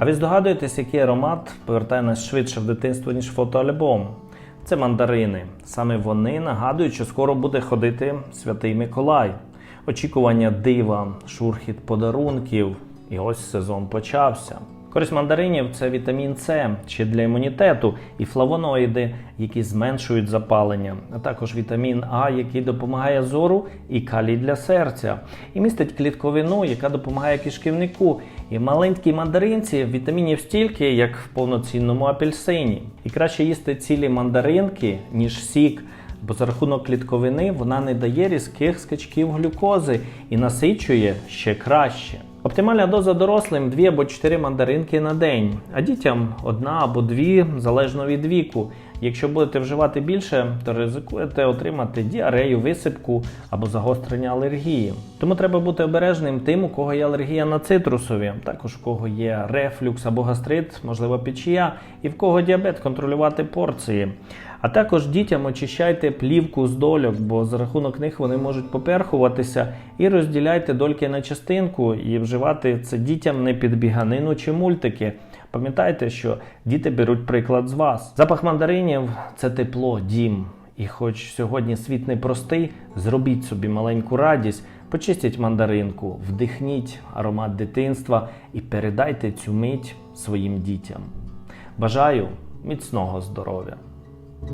А ви здогадуєтесь, який аромат повертає нас швидше в дитинство, ніж фотоальбом? Це мандарини. Саме вони нагадують, що скоро буде ходити святий Миколай. Очікування дива, шурхіт подарунків. І ось сезон почався. Користь мандаринів це вітамін С ще для імунітету і флавоноїди, які зменшують запалення, а також вітамін А, який допомагає зору, і калій для серця, і містить клітковину, яка допомагає кишківнику. І в маленькій мандаринці вітамінів стільки, як в повноцінному апельсині. І краще їсти цілі мандаринки, ніж сік. Бо за рахунок клітковини вона не дає різких скачків глюкози і насичує ще краще. Оптимальна доза дорослим 2 або 4 мандаринки на день, а дітям одна або дві залежно від віку. Якщо будете вживати більше, то ризикуєте отримати діарею, висипку або загострення алергії. Тому треба бути обережним тим, у кого є алергія на цитрусові, також у кого є рефлюкс або гастрит, можливо, печія, і в кого діабет контролювати порції. А також дітям очищайте плівку з дольок, бо за рахунок них вони можуть поперхуватися, і розділяйте дольки на частинку і вживати це дітям не під біганину чи мультики. Пам'ятайте, що діти беруть приклад з вас. Запах мандаринів це тепло, дім. І хоч сьогодні світ непростий, зробіть собі маленьку радість, почистіть мандаринку, вдихніть аромат дитинства і передайте цю мить своїм дітям. Бажаю міцного здоров'я!